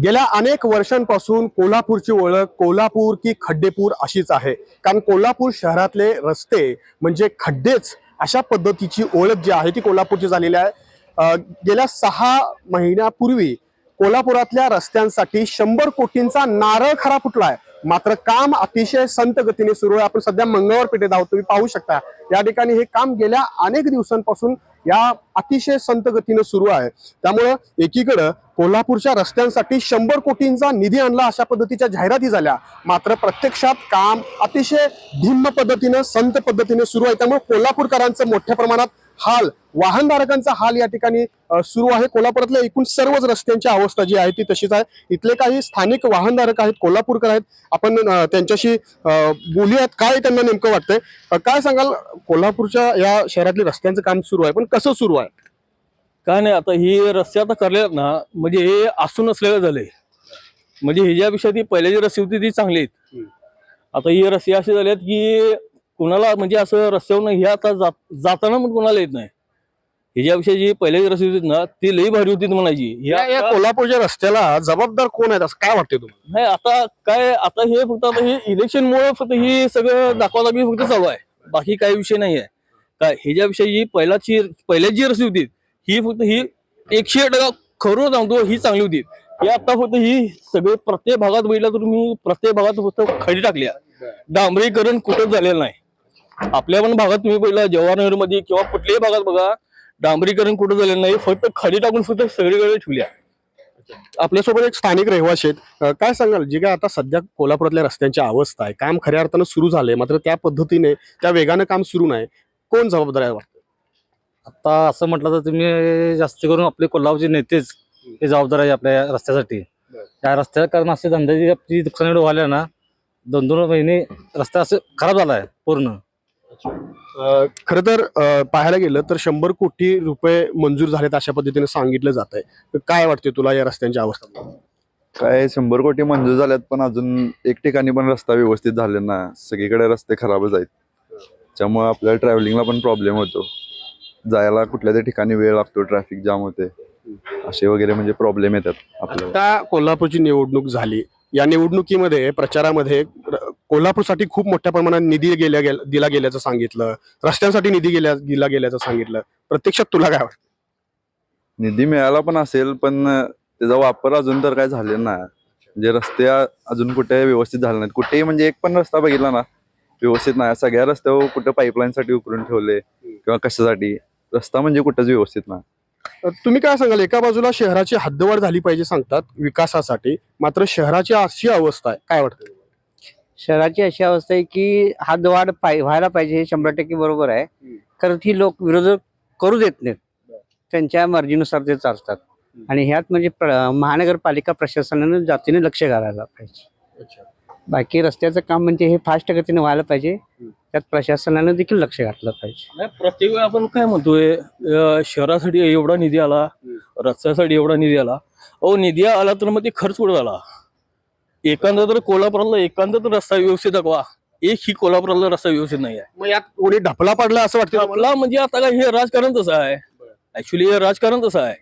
गेल्या अनेक वर्षांपासून कोल्हापूरची ओळख कोल्हापूर की खड्डेपूर अशीच आहे. कारण कोल्हापूर शहरातले रस्ते म्हणजे खड्डेच अशा पद्धतीची ओळख जी आहे ती कोल्हापूरची झालेली आहे. गेल्या सहा महिन्यापूर्वी कोल्हापुरातल्या रस्त्यांसाठी शंभर कोटींचा नारळ खरा फुटला आहे मात्र काम अतिशय संत गतीने सुरू आहे. आपण सध्या मंगळवार पेठेत आहोत. तुम्ही पाहू शकता या ठिकाणी हे काम गेल्या अनेक दिवसांपासून या अतिशय संत गतीनं सुरू आहे. त्यामुळं एकीकडं कोल्हापूरच्या रस्त्यांसाठी शंभर कोटींचा निधी आणला अशा पद्धतीच्या जाहिराती झाल्या. मात्र प्रत्यक्षात काम अतिशय भिन्न पद्धतीनं संत पद्धतीने सुरू आहे. त्यामुळे कोल्हापूरकरांचं मोठ्या प्रमाणात हाल वाहनधारकांचा हाल या ठिकाणी सुरू आहे. कोल्हापुरातल्या एकूण सर्वच रस्त्यांची अवस्था जी आहे ती तशीच आहे. इथले काही स्थानिक वाहनधारक आहेत कोल्हापूरकर आहेत. आपण त्यांच्याशी बोलूयात काय त्यांना नेमकं वाटतंय. काय सांगाल कोल्हापूरच्या या शहरातले रस्त्यांचं काम सुरू आहे पण कसं सुरू आहे? काय नाही आता ही रस्ते आता करले ना म्हणजे हे असून असलेलं झालंय म्हणजे ह्याच्यापेक्षा ती पहिल्या जी रस्ते होती ती चांगली आहेत. आता ही रस्ते असे झालेत की कुणाला म्हणजे असं रस्त्यावर हे आता जात- जाताना पण कुणाला येत नाही. ह्याच्यापेक्षा जी पहिल्या जी रस्ते होती ना ती लई भारी होती म्हणायची. या कोल्हापूरच्या रस्त्याला जबाबदार कोण आहेत असं काय वाटतंय तुम्हाला? नाही आता काय आता हे फक्त आता हे इलेक्शन मुळे फक्त ही सगळं दाखवादाखी फक्त चालू आहे. बाकी काही विषय नाही आहे. काय ह्याच्याविषयी जी पहिल्याची पहिल्याची जी रस्ती होती ही फक्त ही एकशे टक्का खरं सांगतो ही चांगली होती. ही आता फक्त ही सगळे प्रत्येक भागात बघितलं तर मी प्रत्येक भागात फक्त खडी टाकल्या. डांबरीकरण कुठंच झालेलं नाही. आपल्या पण भागात तुम्ही पहिला जवाहरनगरमध्ये किंवा कुठल्याही भागात बघा डांबरीकरण कुठं झालेलं नाही फक्त खडी टाकून फक्त सगळीकडे ठेवल्या. आपल्यासोबत एक स्थानिक रहिवासी आहेत. काय सांगाल? जी काय आता सध्या कोल्हापुरातल्या रस्त्यांची अवस्था आहे काम खऱ्या अर्थानं सुरू झालंय मात्र त्या पद्धतीने त्या वेगानं काम सुरू नाही. कोण जबाबदार आहे वाटतं? आता असं म्हटलं तर तुम्ही जास्त करून आपले कोल्हापूरचे नेतेच हे जबाबदार आहे आपल्या रस्त्यासाठी. त्या रस्त्याच्या कारण असे धंद्याची आपली नुकसान व्हायला ना दोन दोन महिने रस्ता असं खराब झाला आहे पूर्ण. खर तर पाहायला गेलं तर शंभर कोटी रुपये मंजूर झालेत अशा पद्धतीने सांगितलं जात आहे काय वाटते तुला या रस्त्यांची अवस्था काय शंभर कोटी मंजूर झाल्यात पण अजून एक ठिकाणी पण रस्ता व्यवस्थित झाले ना. सगळीकडे रस्ते खराबच आहेत. त्यामुळे आपल्याला ट्रॅव्हलिंगला पण प्रॉब्लेम होतो. जायला कुठल्या तरी ठिकाणी वेळ लागतो ट्रॅफिक जाम होते. असे वगैरे म्हणजे प्रॉब्लेम येतात आपल्याला. आता कोल्हापूरची निवडणूक झाली. या निवडणुकीमध्ये प्रचारामध्ये कोल्हापूरसाठी खूप मोठ्या प्रमाणात निधी गेल्या गेला दिला गेल्याचं सांगितलं. रस्त्यांसाठी निधी गेल्या दिला गेल्याचं सांगितलं. प्रत्यक्षात तुला काय वाटतं? निधी मिळाला पण असेल पण त्याचा वापर अजून तर काय झालेला नाही म्हणजे रस्ते अजून कुठे व्यवस्थित झाले नाहीत. कुठेही म्हणजे एक पण रस्ता बघितला ना व्यवस्थित नाही. सगळ्या रस्त्यावर कुठे पाईपलाईन साठी उकरून ठेवले किंवा कशासाठी? रस्ता म्हणजे कुठंच व्यवस्थित नाही. तुम्ही काय सांगाल? एका बाजूला शहराची हद्दवाढ झाली पाहिजे सांगतात विकासासाठी. मात्र शहराची अशी अवस्था आहे काय वाटतं शहराची अशी अवस्था आहे की हातवाढ पाय व्हायला पाहिजे हे शंभर टक्के बरोबर आहे. खरं ती लोक विरोधक करू देत नाहीत. त्यांच्या मर्जीनुसार ते चालतात. आणि ह्यात म्हणजे महानगरपालिका प्रशासनानं जातीने लक्ष घालायला पाहिजे. बाकी रस्त्याचं काम म्हणजे हे फास्ट गतीने व्हायला पाहिजे. त्यात प्रशासनानं देखील लक्ष घातलं पाहिजे. नाही प्रत्येक वेळी आपण काय म्हणतोय अं, शहरासाठी एवढा निधी आला रस्त्यासाठी एवढा निधी आला. अहो निधी आला तर मग ते खर्च कुठं झाला? एखादा तर कोल्हापुरातला एखादा तर रस्ता व्यवस्थित दाखवा. एक ही कोल्हापुरातला रस्ता व्यवस्थित नाही आहे. मग यात कोणी ढपला पडला असं वाटतं तुम्हाला? आपला म्हणजे आता काय हे राजकारण तसं आहे. ऍक्च्युली हे राजकारण तसं आहे.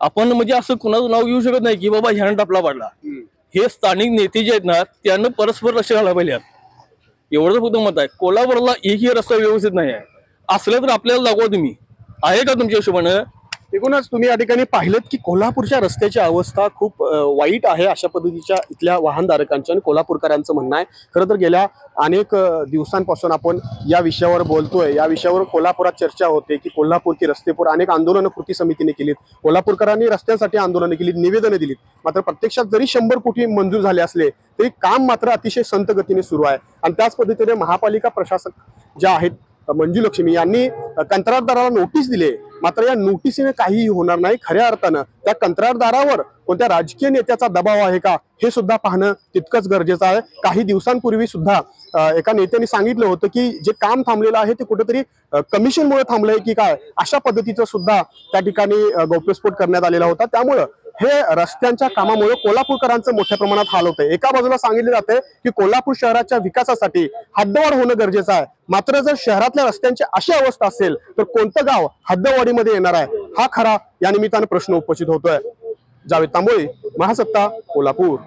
आपण म्हणजे असं कुणाचं नाव घेऊ शकत नाही की बाबा ह्यानं टपला पडला. हे स्थानिक नेते जे आहेत ना त्यांना परस्पर लक्ष घालायला पाहिजे एवढं एवढंच फक्त मत आहे. कोल्हापूरला एकही रस्ता व्यवस्थित नाही आहे. असलं तर आपल्याला दाखवा तुम्ही. आहे का तुमच्या हिशोबानं? एकूणच तुम्ही या ठिकाणी पाहिलं की कोल्हापूरच्या रस्त्याची अवस्था खूप वाईट आहे अशा पद्धतीच्या इथल्या वाहनधारकांच्या आणि कोल्हापूरकरांचं म्हणणं आहे. खरं तर गेल्या अनेक दिवसांपासून आपण या विषयावर बोलतोय. या विषयावर कोल्हापुरात चर्चा होते की कोल्हापूरची रस्तेपूर अनेक आंदोलनं कृती समितीने केलीत. कोल्हापूरकरांनी रस्त्यांसाठी आंदोलनं केलीत निवेदनं दिलीत. मात्र प्रत्यक्षात जरी शंभर कोटी मंजूर झाले असले तरी काम मात्र अतिशय संत गतीने सुरू आहे. आणि त्याच पद्धतीने महापालिका प्रशासक ज्या आहेत मंजुलक्ष्मी यांनी कंत्राटदाराला नोटीस दिली मात्र या नोटिसीने काहीही होणार नाही. खऱ्या अर्थानं त्या कंत्राटदारावर कोणत्या राजकीय नेत्याचा दबाव आहे का हे सुद्धा पाहणं तितकंच गरजेचं आहे. काही दिवसांपूर्वी सुद्धा एका नेत्याने सांगितलं होतं की जे काम थांबलेलं आहे ते कुठेतरी कमिशनमुळे थांबलंय की काय अशा पद्धतीचं सुद्धा त्या ठिकाणी गौप्यस्फोट करण्यात आलेला होता. त्यामुळं हे रस्त्यांच्या कामामुळे कोल्हापूरकरांचं मोठ्या प्रमाणात हाल होते एका बाजूला सांगितले जाते की कोल्हापूर शहराच्या विकासासाठी हद्दवाढ होणं गरजेचं आहे. मात्र जर शहरातल्या रस्त्यांची अशी अवस्था असेल तर कोणतं गाव हद्दवाढीमध्ये येणार आहे? हा खरा या निमित्तानं प्रश्न उपस्थित होतोय. जावेद तांबोळी महासत्ता कोल्हापूर.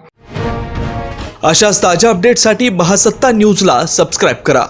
अशाच ताज्या अपडेटसाठी महासत्ता न्यूजला सबस्क्राईब करा.